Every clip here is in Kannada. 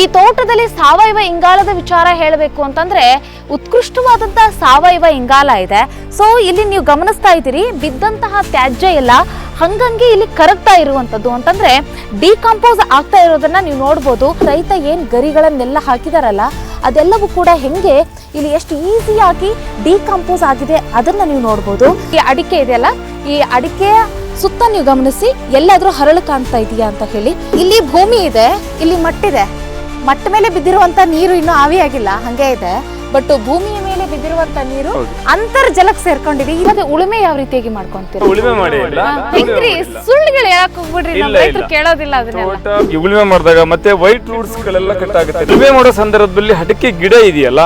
ಈ ತೋಟದಲ್ಲಿ ಸಾವಯವ ಇಂಗಾಲದ ವಿಚಾರ ಹೇಳಬೇಕು ಅಂತಂದ್ರೆ ಉತ್ಕೃಷ್ಟವಾದಂತಹ ಸಾವಯವ ಇಂಗಾಲ ಇದೆ. ಸೊ ಇಲ್ಲಿ ನೀವು ಗಮನಿಸ್ತಾ ಇದ್ದೀರಿ, ಬಿದ್ದಂತಹ ತ್ಯಾಜ್ಯ ಎಲ್ಲ ಹಂಗಂಗೆ ಇಲ್ಲಿ ಕರಗ್ತಾ ಇರುವಂತದ್ದು ಅಂತಂದ್ರೆ ಡಿಕಂಪೋಸ್ ಆಗ್ತಾ ಇರೋದನ್ನ ನೀವು ನೋಡ್ಬೋದು. ರೈತ ಏನ್ ಗರಿಗಳನ್ನೆಲ್ಲ ಹಾಕಿದಾರಲ್ಲ, ಅದೆಲ್ಲವೂ ಕೂಡ ಹೆಂಗೆ ಇಲ್ಲಿ ಎಷ್ಟು ಈಸಿಯಾಗಿ ಡಿಕಂಪೋಸ್ ಆಗಿದೆ ಅದನ್ನ ನೀವು ನೋಡ್ಬೋದು. ಈ ಅಡಿಕೆ ಇದೆಯಲ್ಲ ಈ ಅಡಿಕೆಯ ಸುತ್ತ ನೀವು ಗಮನಿಸಿ, ಎಲ್ಲಾದ್ರೂ ಹರಳು ಕಾಣ್ತಾ ಇದೆಯಾ ಅಂತ ಹೇಳಿ. ಇಲ್ಲಿ ಭೂಮಿ ಇದೆ, ಇಲ್ಲಿ ಮಟ್ಟಿದೆ. ಮಟ್ಟ ಮೇಲೆ ಬಿದ್ದಿರುವಂತ ನೀರು ಇನ್ನೂ ಆವಿಯಾಗಿಲ್ಲ ಹಂಗೆ ಇದೆ. ಬಟ್ ಭೂಮಿಯ ಮೇಲೆ ಬಿದ್ದಿರುವಂತ ನೀರು. ಅಂತರ್ಜಲಕ್ಕೆ ಸೇರ್ಕೊಂಡಿದೆ. ಇವಾಗ ಉಳುಮೆ ಯಾವ ರೀತಿಯಾಗಿ ಮಾಡ್ಕೊಂತೀರ? ಉಳುಮೆ ಮಾಡಿ ಹೆಂಗ್ರಿ? ಸುಳ್ಳುಗಳು ಹೇಳಕ್ ಹೋಗ್ಬಿಡ್ರಿ ನಮ್ಮ ರೈತರು ಕೇಳೋದಿಲ್ಲ ಅದನ್ನ ಉಳುಮೆ ಮಾಡಿದಾಗ ಮತ್ತೆ ವೈಟ್ ರೂಟ್ಸ್ ಗಳೆಲ್ಲ ಕಟ್ ಆಗುತ್ತೆ. ಉಳುಮೆ ಮಾಡೋ ಸಂದರ್ಭದಲ್ಲಿ ಹಡಕೆ ಗಿಡ ಇದೆಯಲ್ಲ.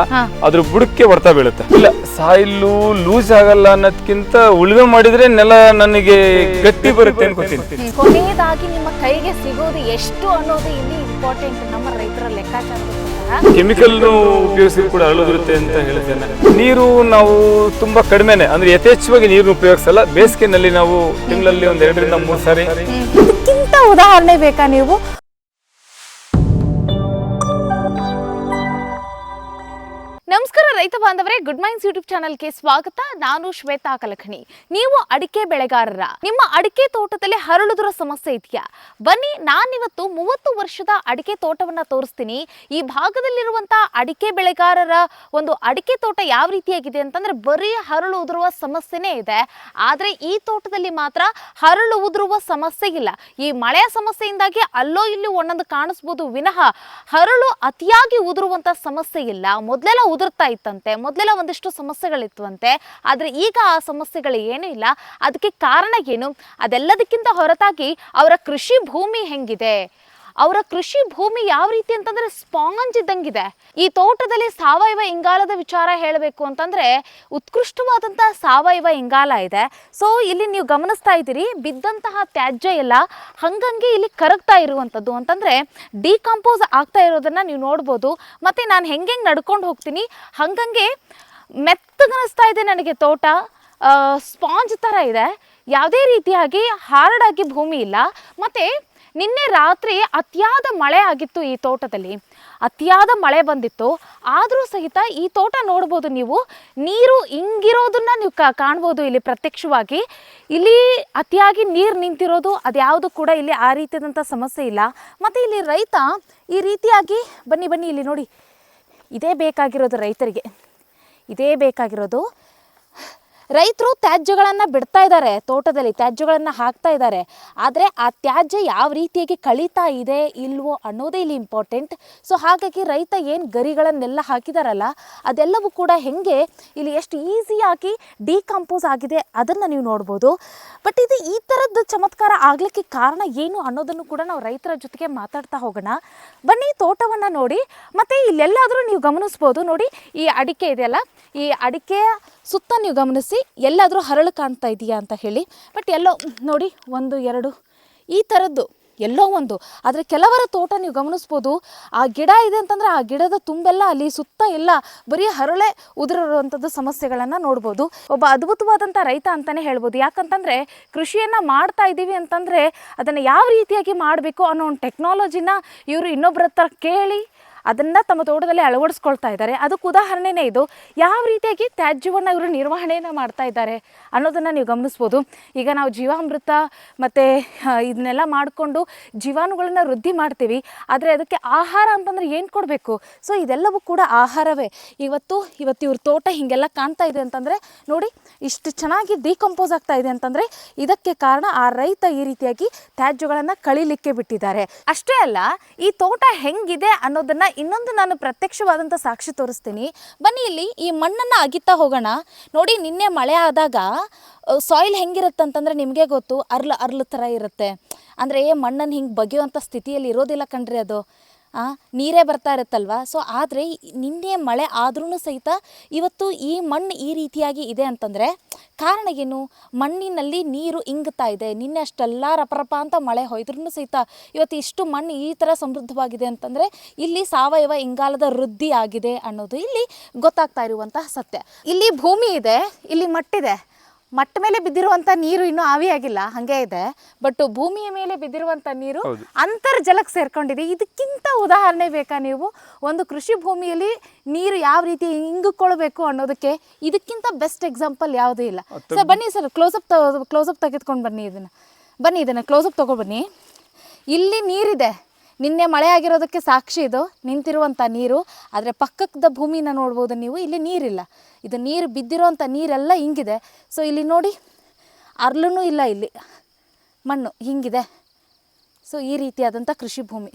ಅದ್ರ ಬುಡಕ್ಕೆ ಬರ್ತಾ ಬೀಳುತ್ತೆ. ಇಲ್ಲ ಸಾಯಿಲು ಲೂಸ್ ಆಗಲ್ಲ ಅನ್ನೋದ್ಕಿಂತ ಉಳುಮೆ ಮಾಡಿದ್ರೆ ನೆಲ ನನಗೆ ಗಟ್ಟಿ ಬರುತ್ತೆ ಅನ್ಕೋತೀನಿ. ಕೊನೆಯದಾಗಿ ನಿಮ್ಮ ಕೈಗೆ ಸಿಗೋದು ಎಷ್ಟು ಅನ್ನೋದು ಇಲ್ಲಿ ಇಂಪಾರ್ಟೆಂಟ್ ನಮ್ಮ ರೈತರ ಕೆಮಿಕಲ್ ಉಪಯೋಗಿಸಿ ಕೂಡ ಅರಳುದಿರುತ್ತೆ ಅಂತ ಹೇಳ್ತೇನೆ. ನೀರು ನಾವು ತುಂಬಾ ಕಡಿಮೆನೆ ಅಂದ್ರೆ ಯಥೇಚ್ಛವಾಗಿ ನೀರು ಉಪಯೋಗಿಸಲ್ಲ. ಬೇಸಿಗೆನಲ್ಲಿ ನಾವು ತಿಂಗಳಲ್ಲಿ ಒಂದ್ ಎರಡರಿಂದ ಮೂರು ಸಾರಿ. ಉದಾಹರಣೆ ಬೇಕಾ ನೀವು? ರೈತ ಬಾಂಧವರೇ ಗುಡ್ ಮೈನ್ಸ್ ಯೂಟ್ಯೂಬ್ ಚಾನಲ್ಗೆ ಸ್ವಾಗತ. ನಾನು ಶ್ವೇತಾ ಕಲಖಣಿ. ನೀವು ಅಡಿಕೆ ಬೆಳೆಗಾರರ, ನಿಮ್ಮ ಅಡಿಕೆ ತೋಟದಲ್ಲಿ ಹರಳುದುರ ಸಮಸ್ಯೆ ಇದೆಯಾ? ಬನ್ನಿ, ನಾನಿವತ್ತು ಮೂವತ್ತು ವರ್ಷದ ಅಡಿಕೆ ತೋಟವನ್ನ ತೋರಿಸ್ತೀನಿ. ಈ ಭಾಗದಲ್ಲಿರುವಂತಹ ಅಡಿಕೆ ಬೆಳೆಗಾರರ ಒಂದು ಅಡಿಕೆ ತೋಟ ಯಾವ ರೀತಿಯಾಗಿದೆ ಅಂತಂದ್ರೆ, ಬರೀ ಹರಳು ಉದುರುವ ಸಮಸ್ಯೆನೇ ಇದೆ. ಆದ್ರೆ ಈ ತೋಟದಲ್ಲಿ ಮಾತ್ರ ಹರಳು ಉದುರುವ ಸಮಸ್ಯೆ ಇಲ್ಲ. ಈ ಮಳೆಯ ಸಮಸ್ಯೆಯಿಂದಾಗಿ ಅಲ್ಲೋ ಇಲ್ಲಿ ಒಂದೊಂದು ಕಾಣಿಸ್ಬೋದು. ವಿನಃ ಹರಳು ಅತಿಯಾಗಿ ಉದುರುವಂತ ಸಮಸ್ಯೆ ಇಲ್ಲ. ಮೊದಲೆಲ್ಲ ಉದುರ್ತಾ ಇತ್ತಂತೆ ಮೊದಲೆಲ್ಲ ಒಂದಿಷ್ಟು ಸಮಸ್ಯೆಗಳಿತ್ತುವಂತೆ ಆದರೆ ಈಗ ಆ ಸಮಸ್ಯೆಗಳು ಏನೂ ಇಲ್ಲ. ಅದಕ್ಕೆ ಕಾರಣ ಏನು? ಅದೆಲ್ಲದಕ್ಕಿಂತ ಹೊರತಾಗಿ ಅವರ ಕೃಷಿ ಭೂಮಿ ಹೆಂಗಿದೆ? ಅವರ ಕೃಷಿ ಭೂಮಿ ಯಾವ ರೀತಿ ಅಂತಂದ್ರೆ ಸ್ಪಾಂಜ್ ಇದ್ದಂಗಿದೆ. ಈ ತೋಟದಲ್ಲಿ ಸಾವಯವ ಇಂಗಾಲದ ವಿಚಾರ ಹೇಳಬೇಕು ಅಂತಂದ್ರೆ ಉತ್ಕೃಷ್ಟವಾದಂತ ಸಾವಯವ ಇಂಗಾಲ ಇದೆ. ಸೊ ಇಲ್ಲಿ ನೀವು ಗಮನಿಸ್ತಾ ಇದ್ದೀರಿ, ಬಿದ್ದಂತಹ ತ್ಯಾಜ್ಯ ಎಲ್ಲ ಹಂಗಂಗೆ ಇಲ್ಲಿ ಕರಗ್ತಾ ಇರುವಂಥದ್ದು ಅಂತಂದ್ರೆ ಡಿಕಂಪೋಸ್ ಆಗ್ತಾ ಇರೋದನ್ನ ನೀವು ನೋಡ್ಬೋದು. ಮತ್ತೆ ನಾನು ಹೆಂಗೆ ನಡ್ಕೊಂಡು ಹೋಗ್ತೀನಿ, ಹಂಗಂಗೆ ಮೆತ್ತಗನಿಸ್ತಾ ಇದೆ ನನಗೆ ತೋಟ. ಸ್ಪಾಂಜ್ ಥರ ಇದೆ. ಯಾವುದೇ ರೀತಿಯಾಗಿ ಹಾರ್ಡ್ ಆಗಿ ಭೂಮಿ ಇಲ್ಲ. ಮತ್ತೆ ನಿನ್ನೆ ರಾತ್ರಿ ಅತಿಯಾದ ಮಳೆ ಆಗಿತ್ತು ಈ ತೋಟದಲ್ಲಿ. ಅತಿಯಾದ ಮಳೆ ಬಂದಿತ್ತು. ಆದರೂ ಸಹಿತ ಈ ತೋಟ ನೋಡ್ಬೋದು ನೀವು. ನೀರು ಹಿಂಗಿರೋದನ್ನ ನೀವು ಕಾಣ್ಬೋದು ಇಲ್ಲಿ ಪ್ರತ್ಯಕ್ಷವಾಗಿ. ಇಲ್ಲಿ ಅತಿಯಾಗಿ ನೀರು ನಿಂತಿರೋದು ಅದ್ಯಾವುದು ಕೂಡ ಇಲ್ಲಿ ಆ ರೀತಿಯಾದಂಥ ಸಮಸ್ಯೆ ಇಲ್ಲ. ಮತ್ತು ಇಲ್ಲಿ ರೈತ ಈ ರೀತಿಯಾಗಿ ಬನ್ನಿ ಬನ್ನಿ ಇಲ್ಲಿ ನೋಡಿ. ಇದೇ ಬೇಕಾಗಿರೋದು ರೈತರಿಗೆ. ಇದೇ ಬೇಕಾಗಿರೋದು ರೈತರು ತ್ಯಾಜ್ಯಗಳನ್ನು ಬಿಡ್ತಾ ಇದ್ದಾರೆ ತೋಟದಲ್ಲಿ ತ್ಯಾಜ್ಯಗಳನ್ನು ಹಾಕ್ತಾ ಇದ್ದಾರೆ ಆದರೆ ಆ ತ್ಯಾಜ್ಯ ಯಾವ ರೀತಿಯಾಗಿ ಕಳೀತಾ ಇದೆ, ಇಲ್ವೋ ಅನ್ನೋದೇ ಇಲ್ಲಿ ಇಂಪಾರ್ಟೆಂಟ್ ಸೊ ಹಾಗಾಗಿ ರೈತ ಏನು ಗರಿಗಳನ್ನೆಲ್ಲ ಹಾಕಿದಾರಲ್ಲ, ಅದೆಲ್ಲವೂ ಕೂಡ ಹೆಂಗೆ ಇಲ್ಲಿ ಎಷ್ಟು ಈಸಿಯಾಗಿ ಡಿಕಂಪೋಸ್ ಆಗಿದೆ ಅದನ್ನು ನೀವು ನೋಡ್ಬೋದು. ಬಟ್ ಇದು ಈ ಥರದ ಚಮತ್ಕಾರ ಆಗಲಿಕ್ಕೆ ಕಾರಣ ಏನು ಅನ್ನೋದನ್ನು ಕೂಡ ನಾವು ರೈತರ ಜೊತೆಗೆ ಮಾತಾಡ್ತಾ ಹೋಗೋಣ. ಬನ್ನಿ ತೋಟವನ್ನು ನೋಡಿ, ಮತ್ತು ಇಲ್ಲೆಲ್ಲಾದರೂ ನೀವು ಗಮನಿಸ್ಬೋದು. ನೋಡಿ, ಈ ಅಡಿಕೆ ಇದೆಯಲ್ಲ, ಈ ಅಡಿಕೆಯ ಸುತ್ತ ನೀವು ಗಮನಿಸಿ. ಎಲ್ಲಾದರೂ ಹರಳು ಕಾಣ್ತಾ ಇದೆಯಾ ಅಂತ ಹೇಳಿ. ಬಟ್ ಎಲ್ಲೋ, ನೋಡಿ, ಒಂದು, ಎರಡು, ಈ ಥರದ್ದು ಎಲ್ಲೋ ಒಂದು. ಆದರೆ ಕೆಲವರ ತೋಟ ನೀವು ಗಮನಿಸ್ಬೋದು, ಆ ಗಿಡ ಇದೆ ಅಂತಂದರೆ ಆ ಗಿಡದ ತುಂಬೆಲ್ಲ ಅಲ್ಲಿ ಸುತ್ತ ಎಲ್ಲ ಬರೀ ಹರಳೆ ಉದುರಿರುವಂಥದ್ದು ಸಮಸ್ಯೆಗಳನ್ನು ನೋಡ್ಬೋದು. ಒಬ್ಬ ಅದ್ಭುತವಾದಂಥ ರೈತ ಅಂತಲೇ ಹೇಳ್ಬೋದು. ಯಾಕಂತಂದರೆ ಕೃಷಿಯನ್ನು ಮಾಡ್ತಾ ಇದ್ದೀವಿ ಅಂತಂದರೆ ಅದನ್ನು ಯಾವ ರೀತಿಯಾಗಿ ಮಾಡಬೇಕು ಅನ್ನೋ ಒಂದು ಟೆಕ್ನಾಲಜಿನ ಇವರು ಇನ್ನೊಬ್ಬರ ಹತ್ರ ಕೇಳಿ ಅದನ್ನು ತಮ್ಮ ತೋಟದಲ್ಲಿ ಅಳವಡಿಸ್ಕೊಳ್ತಾ ಇದ್ದಾರೆ. ಅದಕ್ಕೆ ಉದಾಹರಣೆನೇ ಇದು. ಯಾವ ರೀತಿಯಾಗಿ ತ್ಯಾಜ್ಯವನ್ನು ಇವರು ನಿರ್ವಹಣೆಯನ್ನು ಮಾಡ್ತಾ ಇದ್ದಾರೆ ಅನ್ನೋದನ್ನು ನೀವು ಗಮನಿಸ್ಬೋದು. ಈಗ ನಾವು ಜೀವಾಮೃತ ಮತ್ತು ಇದನ್ನೆಲ್ಲ ಮಾಡಿಕೊಂಡು ಜೀವಾಣುಗಳನ್ನು ವೃದ್ಧಿ ಮಾಡ್ತೀವಿ. ಆದರೆ ಅದಕ್ಕೆ ಆಹಾರ ಅಂತಂದರೆ ಏನು ಕೊಡಬೇಕು? ಸೊ, ಇದೆಲ್ಲವೂ ಕೂಡ ಆಹಾರವೇ. ಇವತ್ತು ಇವತ್ತು ಇವ್ರ ತೋಟ ಹೀಗೆಲ್ಲ ಕಾಣ್ತಾ ಇದೆ ಅಂತಂದರೆ, ನೋಡಿ, ಇಷ್ಟು ಚೆನ್ನಾಗಿ ಡಿಕಂಪೋಸ್ ಆಗ್ತಾ ಇದೆ ಅಂತಂದರೆ, ಇದಕ್ಕೆ ಕಾರಣ ಆ ರೈತ ಈ ರೀತಿಯಾಗಿ ತ್ಯಾಜ್ಯಗಳನ್ನು ಕಳಿಲಿಕ್ಕೆ ಬಿಟ್ಟಿದ್ದಾರೆ. ಅಷ್ಟೇ ಅಲ್ಲ, ಈ ತೋಟ ಹೆಂಗಿದೆ ಅನ್ನೋದನ್ನ ಇನ್ನೊಂದು ನಾನು ಪ್ರತ್ಯಕ್ಷವಾದಂಥ ಸಾಕ್ಷಿ ತೋರಿಸ್ತೀನಿ. ಬನ್ನಿ ಇಲ್ಲಿ ಈ ಮಣ್ಣನ್ನು ಅಗಿತಾ ಹೋಗೋಣ. ನೋಡಿ, ನಿನ್ನೆ ಮಳೆ ಆದಾಗ ಸಾಯಿಲ್ ಹೆಂಗಿರುತ್ತೆ ಅಂತಂದರೆ ನಿಮಗೆ ಗೊತ್ತು, ಅರ್ಲು ಅರ್ಲು ಥರ ಇರುತ್ತೆ. ಅಂದರೆ ಮಣ್ಣನ್ನು ಹಿಂಗೆ ಬಗೆಯುವಂಥ ಸ್ಥಿತಿಯಲ್ಲಿ ಇರೋದಿಲ್ಲ ಕಣ್ರಿ ಅದು. ನೀರೇ ಬರ್ತಾ ಇರುತ್ತಲ್ವ? ಸೊ ಆದರೆ ನಿನ್ನೆ ಮಳೆ ಆದ್ರೂ ಸಹಿತ ಇವತ್ತು ಈ ಮಣ್ಣು ಈ ರೀತಿಯಾಗಿ ಇದೆ ಅಂತಂದರೆ ಕಾರಣ ಏನು? ಮಣ್ಣಿನಲ್ಲಿ ನೀರು ಇಂಗುತ್ತಾ ಇದೆ. ನಿನ್ನೆ ಅಷ್ಟೆಲ್ಲ ರಪರಪ ಅಂತ ಮಳೆ ಹೊಯ್ದ್ರೂ ಸಹಿತ ಇವತ್ತು ಇಷ್ಟು ಮಣ್ಣು ಈ ಥರ ಸಮೃದ್ಧವಾಗಿದೆ ಅಂತಂದರೆ ಇಲ್ಲಿ ಸಾವಯವ ಇಂಗಾಲದ ವೃದ್ಧಿ ಆಗಿದೆ ಅನ್ನೋದು ಇಲ್ಲಿ ಗೊತ್ತಾಗ್ತಾ ಇರುವಂತಹ ಸತ್ಯ. ಇಲ್ಲಿ ಭೂಮಿ ಇದೆ, ಇಲ್ಲಿ ಮಟ್ಟಿದೆ. ಮಟ್ಟ ಮೇಲೆ ಬಿದ್ದಿರುವಂತ ನೀರು ಇನ್ನೂ ಆವಿಯಾಗಿಲ್ಲ ಹಂಗೆ ಇದೆ. ಬಟ್ ಭೂಮಿಯ ಮೇಲೆ ಬಿದ್ದಿರುವಂತ ನೀರು. ಅಂತರ್ಜಲಕ್ಕೆ ಸೇರ್ಕೊಂಡಿದೆ. ಇದಕ್ಕಿಂತ ಉದಾಹರಣೆ ಬೇಕಾ ನೀವು? ಒಂದು ಕೃಷಿ ಭೂಮಿಯಲ್ಲಿ ನೀರು ಯಾವ ರೀತಿ ಹಿಂಗಿಕೊಳ್ಬೇಕು ಅನ್ನೋದಕ್ಕೆ ಇದಕ್ಕಿಂತ ಬೆಸ್ಟ್ ಎಕ್ಸಾಂಪಲ್ ಯಾವುದೂ ಇಲ್ಲ. ಸರ್ ಬನ್ನಿ sir close up close up ತೆಗೆದುಕೊಂಡು ಬನ್ನಿ ಇದನ್ನ. ಬನ್ನಿ ಇದನ್ನ ಕ್ಲೋಸಪ್ ತಗೊಬನ್ನಿ ಇಲ್ಲಿ ನೀರಿದೆ. ನಿನ್ನೆ ಮಳೆ ಆಗಿರೋದಕ್ಕೆ ಸಾಕ್ಷಿ ಇದು. ನಿಂತಿರುವಂಥ ನೀರು. ಆದರೆ ಪಕ್ಕದ ಭೂಮಿನ ನೋಡ್ಬೋದು ನೀವು. ಇಲ್ಲಿ ನೀರಿಲ್ಲ. ಇದು ನೀರು ಬಿದ್ದಿರೋಂಥ ನೀರೆಲ್ಲ ಹಿಂಗಿದೆ. ಸೊ ಇಲ್ಲಿ ನೋಡಿ ಅರ್ಲೂ ಇಲ್ಲ ಇಲ್ಲಿ. ಮಣ್ಣು ಹಿಂಗಿದೆ. ಸೊ ಈ ರೀತಿಯಾದಂಥ ಕೃಷಿ ಭೂಮಿ.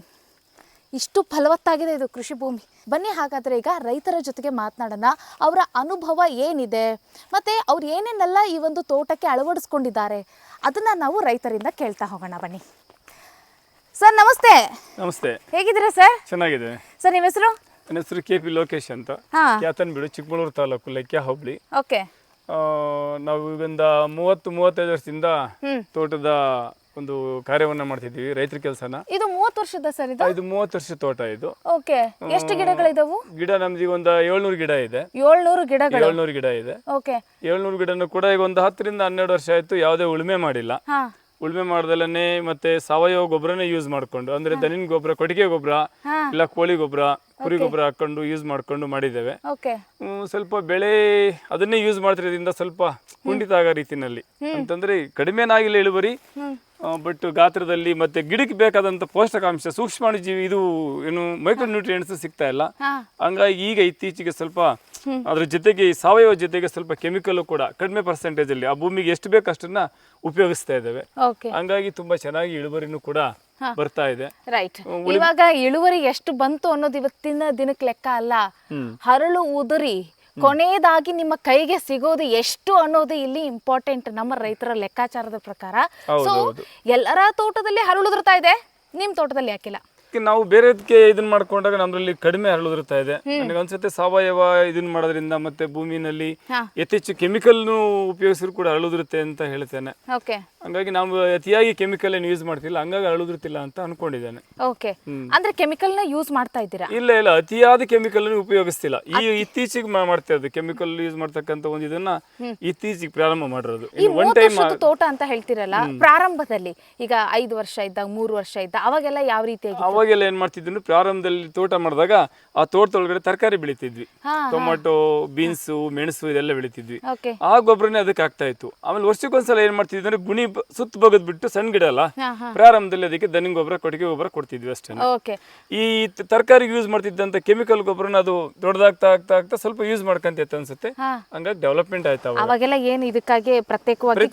ಇಷ್ಟು ಫಲವತ್ತಾಗಿದೆ ಇದು ಕೃಷಿ ಭೂಮಿ. ಬನ್ನಿ ಹಾಗಾದರೆ ಈಗ ರೈತರ ಜೊತೆಗೆ ಮಾತನಾಡೋಣ. ಅವರ ಅನುಭವ ಏನಿದೆ? ಮತ್ತು ಅವ್ರು ಏನೇನೆಲ್ಲ ಈ ಒಂದು ತೋಟಕ್ಕೆ ಅಳವಡಿಸ್ಕೊಂಡಿದ್ದಾರೆ? ಅದನ್ನು ನಾವು ರೈತರಿಂದ ಕೇಳ್ತಾ ಹೋಗೋಣ ಬನ್ನಿ. ಸರ್ ನಮಸ್ತೆ. ನಮಸ್ತೆ. ಹೇಗಿದ್ದೀರಾ ಸರ್? ಚೆನ್ನಾಗಿದೆ. ಸರ್ ನಿಮ್ಮ ಹೆಸರು? ನನ್ನ ಹೆಸರು ಕೆ ಪಿ ಲೋಕೇಶ್ ಅಂತ. ಯಾತನ್ ಕ್ಯಾತನ್ಬೀಡು ಚಿಕ್ಕಮಗಳೂರು ತಾಲೂಕು ಲೆಕ್ಕ ಹೋಬಳಿ. ಓಕೆ. ಆ, ನಾವು ಇವಿಂದ ಮೂವತ್ತು ಮೂವತ್ತೈದು ವರ್ಷದಿಂದ ತೋಟದ ಒಂದು ಕಾರ್ಯವನ್ನ ಮಾಡ್ತಿದ್ದೀವಿ ರೈತರ ಕೆಲಸನ. ಇದು ಮೂವತ್ತು ವರ್ಷದ ಸರ್ ಇದು? ಇದು ಮೂವತ್ತು ವರ್ಷ ತೋಟ ಇದು. ಓಕೆ. ಎಷ್ಟು ಗಿಡಗಳಿದಾವು ಗಿಡ ನಮ್ದು ಈಗ ಒಂದು ಏಳ್ನೂರು ಗಿಡ ಇದೆ. ಏಳ್ನೂರು ಗಿಡಗಳು. ಏಳ್ನೂರು ಗಿಡ ಇದೆ. ಓಕೆ. ಏಳ್ನೂರು ಗಿಡನು ಕೂಡ ಈಗ ಒಂದು ಹತ್ತರಿಂದ ಹನ್ನೆರಡು ವರ್ಷ ಆಯ್ತು ಯಾವುದೇ ಉಳುಮೆ ಮಾಡಿಲ್ಲ. ಹಾ. ಉಳುಮೆ ಮಾಡ್ದಲೇ ಮತ್ತೆ ಸಾವಯವ ಗೊಬ್ಬರನೇ ಯೂಸ್ ಮಾಡ್ಕೊಂಡು ಅಂದ್ರೆ ದನಿನ ಗೊಬ್ಬರ ಕೊಟ್ಟಿಗೆ ಗೊಬ್ಬರ ಇಲ್ಲ ಕೋಳಿ ಗೊಬ್ಬರ ಕುರಿ ಗೊಬ್ಬರ ಹಾಕೊಂಡು ಯೂಸ್ ಮಾಡ್ಕೊಂಡು ಮಾಡಿದ್ದೇವೆ. ಹ್ಮ್, ಸ್ವಲ್ಪ ಬೆಳೆ ಅದನ್ನೇ ಯೂಸ್ ಮಾಡ್ತಿರೋದ್ರಿಂದ ಸ್ವಲ್ಪ ಕುಂಠಿತ ಆಗೋ ರೀತಿನಲ್ಲಿ. ಅಂತಂದ್ರೆ ಕಡಿಮೆನಾಗಿಲ್ಲ ಇಳುವರಿ ಬಟ್ ಗಾತ್ರದಲ್ಲಿ ಮತ್ತೆ ಗಿಡಕ್ಕೆ ಬೇಕಾದಂತ ಪೋಷಕಾಂಶ ಸೂಕ್ಷ್ಮಾಣುಜೀವಿ ಇದು ಏನು ಮೈಕ್ರೋ ನ್ಯೂಟ್ರಿಯೆಂಟ್ಸ್ ಸಿಗ್ತಾ ಇಲ್ಲ. ಹಾ. ಹಂಗಾಗಿ ಈಗ ಇತ್ತೀಚೆಗೆ ಸ್ವಲ್ಪ ಅದ್ರ ಜೊತೆಗೆ ಈ ಸಾವಯವ ಜೊತೆಗೆ ಸ್ವಲ್ಪ ಕೆಮಿಕಲ್ ಕೂಡ ಕಡಿಮೆ ಪರ್ಸೆಂಟೇಜ್ ಅಲ್ಲಿ ಆ ಭೂಮಿಗೆ ಎಷ್ಟು ಬೇಕು ಅಷ್ಟನ್ನ ಉಪಯೋಗಿಸ್ತಾ ಇದ್ದೇವೆ. ಹಂಗಾಗಿ ತುಂಬಾ ಚೆನ್ನಾಗಿ ಇಳುವರಿನೂ ಕೂಡ ಬರ್ತಾ ಇದೆ. ರೈಟ್ ಇವಾಗ ಇಳುವರಿ ಎಷ್ಟು ಬಂತು ಅನ್ನೋದು ಇವತ್ತಿನ ದಿನಕ್ಕೆ ಲೆಕ್ಕ ಅಲ್ಲ. ಹರಳು ಉದುರಿ ಕೊನೆಯದಾಗಿ ನಿಮ್ಮ ಕೈಗೆ ಸಿಗೋದು ಎಷ್ಟು ಅನ್ನೋದು ಇಲ್ಲಿ ಇಂಪಾರ್ಟೆಂಟ್ ನಮ್ಮ ರೈತರ ಲೆಕ್ಕಾಚಾರದ ಪ್ರಕಾರ. ಸೊ ಎಲ್ಲರ ತೋಟದಲ್ಲಿ ಹರಳು ಉದುರ್ತಾ ಇದೆ ನಿಮ್ ತೋಟದಲ್ಲಿ ಯಾಕಿಲ್ಲ? ನಾವು ಬೇರೆದಕ್ಕೆ ಇದನ್ನ ಮಾಡ್ಕೊಂಡಾಗ ನಮ್ದ್ರಲ್ಲಿ ಕಡಿಮೆ ಹರಳುದಿರ್ತಾ ಇದೆ. ನನಗೆ ಅನ್ಸುತ್ತೆ ಸಾವಯವ ಇದನ್ನ ಮಾಡೋದ್ರಿಂದ ಮತ್ತೆ ಭೂಮಿನಲ್ಲಿ ಹಾ. ಕೆಮಿಕಲ್ ಉಪಯೋಗಿಸಿದ್ರು ಕೂಡ ಹರಳುದಿರುತ್ತೆ ಅಂತ ಹೇಳ್ತೇನೆ. ಹಂಗಾಗಿ ನಾವು ಅತಿಯಾಗಿ ಕೆಮಿಕಲ್ ಏನು ಯೂಸ್ ಮಾಡ್ತಿಲ್ಲ ಹಂಗಾಗಿ ಹರಳುದಿರ್ತಿಲ್ಲ ಅಂತ ಅನ್ಕೊಂಡಿದ್ದೇನೆ. ಓಕೆ. ಅಂದ್ರೆ ಕೆಮಿಕಲ್ನ ಯೂಸ್ ಮಾಡ್ತಾ ಇದ್ದೀರಾ? ಇಲ್ಲ ಇಲ್ಲ ಅತಿಯಾದ ಕೆಮಿಕಲ್ ಉಪಯೋಗಿಸ್ತಿಲ್ಲ. ಈ ಇತ್ತೀಚೆಗೆ ಮಾಡ್ತಾ ಇರೋದು ಕೆಮಿಕಲ್ ಯೂಸ್ ಮಾಡ್ತಕ್ಕಂತ ಒಂದ್ ಇದನ್ನ ಇತ್ತೀಚೆಗೆ ಪ್ರಾರಂಭ ಮಾಡಿರೋದು. ಒನ್ ಟೈಮ್ ತೋಟ ಅಂತ ಹೇಳ್ತಿರಲ್ಲ ಪ್ರಾರಂಭದಲ್ಲಿ ಈಗ ಐದು ವರ್ಷ ಇದ್ದಾಗ ಮೂರು ವರ್ಷ ಇದ್ದ ಅವಾಗೆಲ್ಲ ಯಾವ ರೀತಿಯಾಗಿ ಅವಾಗೆಲ್ಲ ಏನ್ ಮಾಡ್ತಿದ್ವಿ ಪ್ರಾರಂಭದಲ್ಲಿ ತೋಟ ಮಾಡಿದಾಗ ಆ ತೋಟದೊಳಗಡೆ ತರಕಾರಿ ಬೆಳಿತಿದ್ವಿ. ಟೊಮೊಟೊ ಬೀನ್ಸು ಮೆಣಸು ಇದೆಲ್ಲ ಬೆಳಿತಿದ್ವಿ. ಆ ಗೊಬ್ಬರನೇ ಅದಕ್ಕೆ ಆಗ್ತಾ ಇತ್ತು. ಆಮೇಲೆ ವರ್ಷಕ್ಕೊಂದ್ಸಲ ಏನ್ ಮಾಡ್ತಿದ್ವಿ ಅಂದ್ರೆ ಗುಣಿ ಸುತ್ತ ಬಗದ್ ಬಿಟ್ಟು ಸಣ್ಣ ಗಿಡ ಅಲ್ಲ ಪ್ರಾರಂಭದಲ್ಲಿ ಅದಕ್ಕೆ ದನಿ ಗೊಬ್ಬರ ಕೊಟ್ಟಿಗೆ ಗೊಬ್ಬರ ಕೊಡ್ತಿದ್ವಿ ಅಷ್ಟೇ. ಈ ತರಕಾರಿಗೆ ಯೂಸ್ ಮಾಡ್ತಿದ್ದಂತ ಕೆಮಿಕಲ್ ಗೊಬ್ಬರನ ಅದು ದೊಡ್ಡದಾಗ್ತಾ ಆಗ್ತಾ ಆಗ್ತಾ ಸ್ವಲ್ಪ ಯೂಸ್ ಮಾಡ್ಕಂತ ಅನ್ಸುತ್ತೆ. ಹಂಗಾಗಿ ಡೆವಲಪ್ಮೆಂಟ್ ಆಯ್ತಾವ ಅವಾಗ. ಅವಾಗೆಲ್ಲ ಏನು ಇದಕ್ಕಾಗಿ ಪ್ರತ್ಯೇಕವಾಗಿ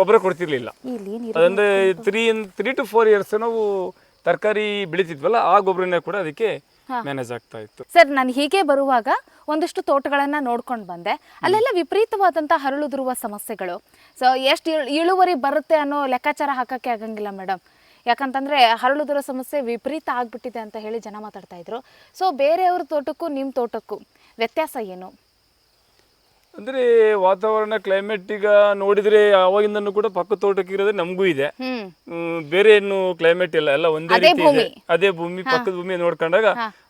ಗೊಬ್ಬರ ಕೊಡ್ತಿರ್ಲಿಲ್ಲ? ಅದಂದ್ರೆ three three two four years ನಾವು ತರಕಾರಿ ಬೆಳಿತಿದ್ವಲ್ಲ ಆ ಗೊಬ್ಬರನೇ ಕೂಡ ಅದಕ್ಕೆ ಮ್ಯಾನೇಜ್ ಆಗ್ತಾ ಇತ್ತು. ಸರ್ ನಾನು ಹೀಗೆ ಬರುವಾಗ ಒಂದಿಷ್ಟು ತೋಟಗಳನ್ನ ನೋಡ್ಕೊಂಡು ಬಂದೆ. ಅಲ್ಲೆಲ್ಲ ವಿಪರೀತವಾದಂತಹ ಹರಳುದಿರುವ ಸಮಸ್ಯೆಗಳು. ಸೊ ಎಷ್ಟು ಇಳುವರಿ ಬರುತ್ತೆ ಅನ್ನೋ ಲೆಕ್ಕಾಚಾರ ಹಾಕಕ್ಕೆ ಆಗಂಗಿಲ್ಲ ಮೇಡಮ್ ಯಾಕಂತಂದ್ರೆ ಹರಳುದಿರೋ ಸಮಸ್ಯೆ ವಿಪರೀತ ಆಗ್ಬಿಟ್ಟಿದೆ ಅಂತ ಹೇಳಿ ಜನ ಮಾತಾಡ್ತಾ ಇದ್ರು. ಸೊ ಬೇರೆಯವ್ರ ತೋಟಕ್ಕೂ ನಿಮ್ಮ ತೋಟಕ್ಕೂ ವ್ಯತ್ಯಾಸ ಏನು? ಅಂದ್ರೆ ವಾತಾವರಣ ಕ್ಲೈಮೇಟ್ ಈಗ ನೋಡಿದ್ರೆ ಅವಾಗಿಂದನು ಕೂಡ ಪಕ್ಕ ತೋಟಕ್ಕೆ ಇರೋದೇ ನಮಗೂ ಇದೆ. ಹ್ಮ್. ಹ್ಮ್, ಬೇರೆ ಏನು ಕ್ಲೈಮೇಟ್ ಇಲ್ಲ ಎಲ್ಲ ಒಂದೇ ರೀತಿ ಇದೆ. ಅದೇ ಭೂಮಿ ಪಕ್ಕದ ಭೂಮಿ ನೋಡ್ಕೊಂಡಾಗ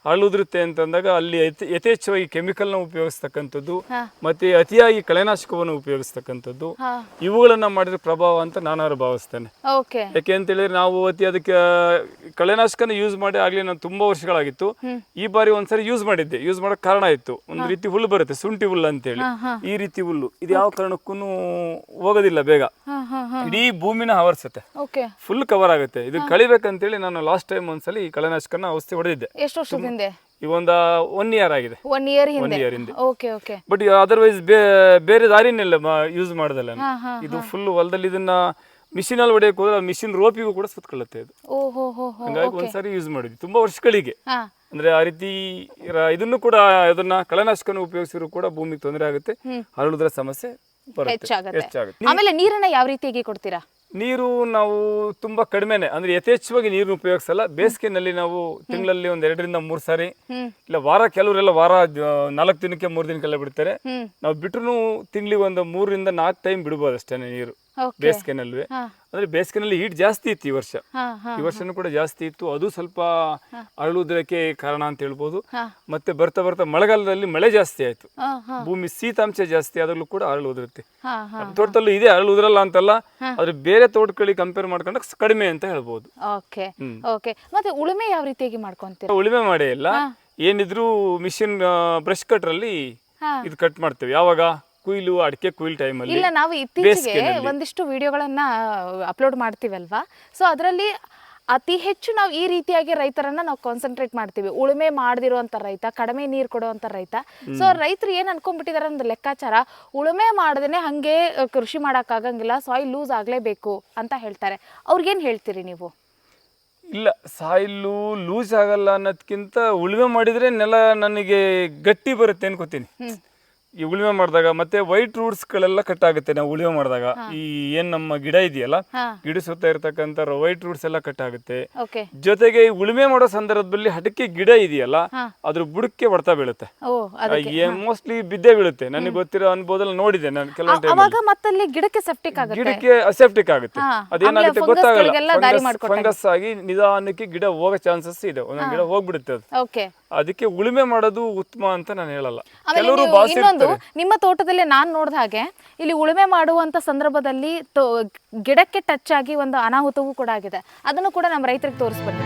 ಹರಳುದಿರುತ್ತೆ ಅಂತಂದಾಗ ಅಲ್ಲಿ ಯಥೇ- ಯಥೇಚ್ಛವಾಗಿ ಕೆಮಿಕಲ್ನ ಉಪಯೋಗಿಸ್ತಕ್ಕಂಥದ್ದು ಮತ್ತೆ ಅತಿಯಾಗಿ ಕಳೆನಾಶಕವನ್ನು ಉಪಯೋಗಿಸ್ತಕ್ಕಂಥದ್ದು ಹಾ. ಇವುಗಳನ್ನ ಮಾಡಿದ್ರೆ ಪ್ರಭಾವ ಅಂತ ನಾನು ಭಾವಿಸ್ತೇನೆ. ಓಕೆ. ಯಾಕೆ ಅಂತ ಹೇಳಿದ್ರೆ ನಾವು ಅತಿ ಅದಕ್ಕೆ ಕಳೆನಾಶಕನ ಯೂಸ್ ಮಾಡಿ ಆಗ್ಲಿ ನಾನು ತುಂಬಾ ವರ್ಷಗಳಾಗಿತ್ತು. ಈ ಬಾರಿ ಒಂದ್ಸರಿ ಯೂಸ್ ಮಾಡಿದ್ದೆ. ಯೂಸ್ ಮಾಡಕ್ ಕಾರಣ ಇತ್ತು ಒಂದು ರೀತಿ ಹುಲ್ಲು ಬರುತ್ತೆ ಶುಂಠಿ ಹುಲ್ಲು ಅಂತೇಳಿ. ಈ ರೀತಿ ಹುಲ್ಲು. ಇದು ಯಾವ ಕಾರಣಕ್ಕೂ ಹೋಗೋದಿಲ್ಲ ಬೇಗ. ಹಾ ಹಾ ಹಾ. ಇಡೀ ಭೂಮಿನ ಆವರಿಸುತ್ತೆ ಓಕೆ. ಫುಲ್ ಕವರ್ ಆಗುತ್ತೆ. ಇದು ಕಳಿಬೇಕಂತೇಳಿ ನಾನು ಲಾಸ್ಟ್ ಟೈಮ್ ಒಂದ್ಸಲಿ ಈ ಕಳೆನಾಶಕನ ಔಷಧಿ ಹೊಡೆದಿದ್ದೆ. ಎಷ್ಟು ವರ್ಷದ ಹಿಂದೆ? ಈ ಒಂದು ಒನ್ ಇಯರ್ ಆಗಿದೆ. ಒನ್ ಇಯರ್ ಹಿಂದೆ? ಇಯರ್ ಹಿಂದೆ. ಓಕೆ ಓಕೆ ಬಟ್ ಅದರ್ವೈಸ್ ಬೇರೆ ದಾರಿನೆಲ್ಲ ಯೂಸ್ ಮಾಡದಲ್ಲ ಹಾ ಹಾ ಇದು ಫುಲ್ ಹೊಲದಲ್ಲಿ ಇದನ್ನ ಮಿಷಿನ್ ಅಲ್ಲಿ ಹೊಡೆಯಕ್ಕೆ ಹೋದ್ರೆ ಮಿಷಿನ್ ರೋಪಿಗೂ ಕೂಡ ಸುತ್ಕೊಳ್ಳುತ್ತೆ ಇದು ಓ ಹೋ ಹೋ ಹೋ ಹಂಗಾಗಿ ಒಂದ್ಸರಿ ಯೂಸ್ ಮಾಡಿದ್ವಿ. ತುಂಬಾ ವರ್ಷಗಳಿಗೆ. ಹಾ. ಅಂದ್ರೆ ಆ ರೀತಿ ಇರ- ಇದನ್ನು ಕೂಡ ಅದನ್ನ ಕಳೆನಾಶಕನ ಉಪಯೋಗಿಸಿದ್ರು ಕೂಡ ಭೂಮಿಗೆ ತೊಂದರೆ ಆಗುತ್ತೆ. ಹರಳುದ್ರ ಸಮಸ್ಯೆ ಬರುತ್ತೆ. ಹೆಚ್ಚಾಗತ್ತೆ. ಹೆಚ್ಚಾಗುತ್ತೆ. ಆಮೇಲೆ ನೀರನ್ನ ಯಾವ ರೀತಿಯಾಗಿ ಕೊಡ್ತೀರಾ? ನೀರು ನಾವು ತುಂಬಾ ಕಡಿಮೆನೆ ಅಂದ್ರೆ ಯಥೇಚ್ಛವಾಗಿ ನೀರನ್ನು ಉಪಯೋಗಿಸಲ್ಲ. ಬೇಸಿಗೆನಲ್ಲಿ ನಾವು ತಿಂಗಳಲ್ಲಿ ಒಂದ್ ಎರಡರಿಂದ ಮೂರ್ ಸಾರಿ ಇಲ್ಲ ವಾರ ಕೆಲವರೆಲ್ಲ ವಾರ ನಾಲ್ಕು ದಿನಕ್ಕೆ ಮೂರ್ ದಿನಕ್ಕೆಲ್ಲ ಬಿಡ್ತಾರೆ. ನಾವು ಬಿಟ್ರು ತಿಂಗಳಿಗೆ ಒಂದು ಮೂರರಿಂದ ನಾಲ್ಕು ಟೈಮ್ ಬಿಡ್ಬೋದು ಅಷ್ಟೇ ನೀರು. ಬೇಸಿಗೆನಲ್ವೇ ಅಂದ್ರೆ ಬೇಸಿಗೆನಲ್ಲಿ ಹೀಟ್ ಜಾಸ್ತಿ ಇತ್ತು ಈ ವರ್ಷ. ಈ ವರ್ಷನೂ ಕೂಡ ಜಾಸ್ತಿ ಇತ್ತು. ಅದು ಸ್ವಲ್ಪ ಅರಳುವುದಕ್ಕೆ ಕಾರಣ ಅಂತ ಹೇಳ್ಬೋದು. ಮತ್ತೆ ಬರ್ತಾ ಬರ್ತಾ ಮಳೆಗಾಲದಲ್ಲಿ ಮಳೆ ಜಾಸ್ತಿ ಆಯ್ತು. ಭೂಮಿ ಶೀತಾಂಶ ಜಾಸ್ತಿ ಆದಾಗಲೂ ಕೂಡ ಅರಳು ಉದುರುತ್ತೆ ಹಾ ಹಾ. ತೋಟದಲ್ಲೂ ಇದೆ ಅರಳು ಉದುರಲ್ಲ ಅಂತಲ್ಲ ಆದ್ರೆ ಬೇರೆ ತೋಟಗಳಿಗೆ ಕಂಪೇರ್ ಮಾಡ್ಕೊಂಡ್ರೆ ಕಡಿಮೆ ಅಂತ ಹೇಳ್ಬೋದು. ಮತ್ತೆ ಉಳುಮೆ ಯಾವ ರೀತಿಯಾಗಿ ಮಾಡ್ಕೊಂತೀರಾ? ಉಳುಮೆ ಮಾಡೇ ಇಲ್ಲ. ಏನಿದ್ರು ಮಿಷಿನ್ ಬ್ರಷ್ ಕಟ್ರಲ್ಲಿ. ಇದು ಕಟ್ ಮಾಡ್ತೇವೆ. ಯಾವಾಗ? ಕುಯ್ಲು ಅಡಿಕೆ ಕುಯ್ಲ್ ಅಲ್ಲಿ ಇಲ್ಲ ನಾವು ಇತ್ತೀಚೆಗೆ ಒಂದಿಷ್ಟು ವಿಡಿಯೋಗಳನ್ನ ಅಪ್ಲೋಡ್ ಮಾಡ್ತೀವಲ್ವಾ? ಸೊ ಅದರಲ್ಲಿ ಅತಿ ಹೆಚ್ಚು ನಾವು ಈ ರೀತಿಯಾಗಿ ರೈತರನ್ನ ನಾವು ಕಾನ್ಸಂಟ್ರೇಟ್ ಮಾಡ್ತೀವಿ. ಉಳುಮೆ ಮಾಡದಿರುವಂತ ರೈತ ಕಡಿಮೆ ನೀರು ಕೊಡುವಂತ ರೈತ. ಸೊ ರೈತರು ಏನ್ ಅನ್ಕೊಂಡ್ಬಿಟ್ಟಿದಾರೆ ಒಂದು ಲೆಕ್ಕಾಚಾರ ಉಳುಮೆ ಮಾಡದೇನೆ ಹಂಗೆ ಕೃಷಿ ಆಗಂಗಿಲ್ಲ ಸಾಯಿಲ್ ಲೂಸ್ ಆಗ್ಲೇಬೇಕು ಅಂತ ಹೇಳ್ತಾರೆ. ಅವ್ರಿಗೇನ್ ಹೇಳ್ತೀರಿ ನೀವು? ಇಲ್ಲ ಸಾಯಿಲ್ ಲೂಸ್ ಆಗಲ್ಲ ಅನ್ನೋದ್ಕಿಂತ ಉಳುಮೆ ಮಾಡಿದ್ರೆ ನೆಲ ನನಗೆ ಗಟ್ಟಿ ಬರುತ್ತೆ ಅನ್ಕೋತೀನಿ ಈ ಉಳುಮೆ ಮಾಡಿದಾಗ ಮತ್ತೆ ವೈಟ್ ರೂಟ್ಸ್ ಗಳೆಲ್ಲ ಕಟ್ ಆಗುತ್ತೆ ನಾವು ಉಳುಮೆ ಮಾಡಿದಾಗ. ಈ ಏನ್ ನಮ್ಮ ಗಿಡ ಇದೆಯಲ್ಲ ಗಿಡ ಸುತ್ತ ಇರತಕ್ಕಂತ ವೈಟ್ ರೂಟ್ಸ್ ಎಲ್ಲ ಕಟ್ ಆಗುತ್ತೆ. ಜೊತೆಗೆ ಈ ಉಳುಮೆ ಮಾಡೋ ಸಂದರ್ಭದಲ್ಲಿ ಹಟಕ್ಕೆ ಗಿಡ ಇದೆಯಲ್ಲ. ಅದ್ರ ಬುಡಕ್ಕೆ ಹೊಡ್ತಾ ಬೀಳುತ್ತೆ. ಮೋಸ್ಟ್ಲಿ ಬಿದ್ದೇ ಬೀಳುತ್ತೆ. ನನಗೆ ಗೊತ್ತಿರೋ ಅನ್ಬೋದಲ್ಲಿ ನೋಡಿದೆ ನಾನು ಕೆಲವೊಂದು ಗಿಡಕ್ಕೆ ಸೆಪ್ಟಿಕ್ ಆಗುತ್ತೆ. ಗಿಡಕ್ಕೆ ಅಸೆಪ್ಟಿಕ್ ಆಗುತ್ತೆ. ಅದೇನಾಗುತ್ತೆ ಗೊತ್ತಾಗಲ್ಲ. ಫಂಗಸ್ ಆಗಿ ನಿಧಾನಕ್ಕೆ ಗಿಡ ಹೋಗೋ ಚಾನ್ಸಸ್ ಇದೆ. ಒಂದೊಂದು ಗಿಡ ಹೋಗ್ಬಿಡುತ್ತೆ ಅದು. ಅದಕ್ಕೆ ಉಳುಮೆ ಮಾಡೋದು ಉತ್ತಮ ಅಂತ ನಾನು ಹೇಳಲ್ಲ. ಆಮೇಲೆ ಕೆಲವರು ನೀವು ಭಾಷೆ ಇನ್ನೊಂದು ನಿಮ್ಮ ತೋಟದಲ್ಲಿ ನಾನ್ ನೋಡಿದ ಹಾಗೆ ಇಲ್ಲಿ ಉಳುಮೆ ಮಾಡುವಂತ ಸಂದರ್ಭದಲ್ಲಿ ತೋ- ಗಿಡಕ್ಕೆ ಟಚ್ ಆಗಿ ಒಂದು ಅನಾಹುತವೂ ಕೂಡ ಆಗಿದೆ. ಅದನ್ನು ಕೂಡ ನಮ್ಮ ರೈತರಿಗೆ ತೋರಿಸ್ಬೇಕು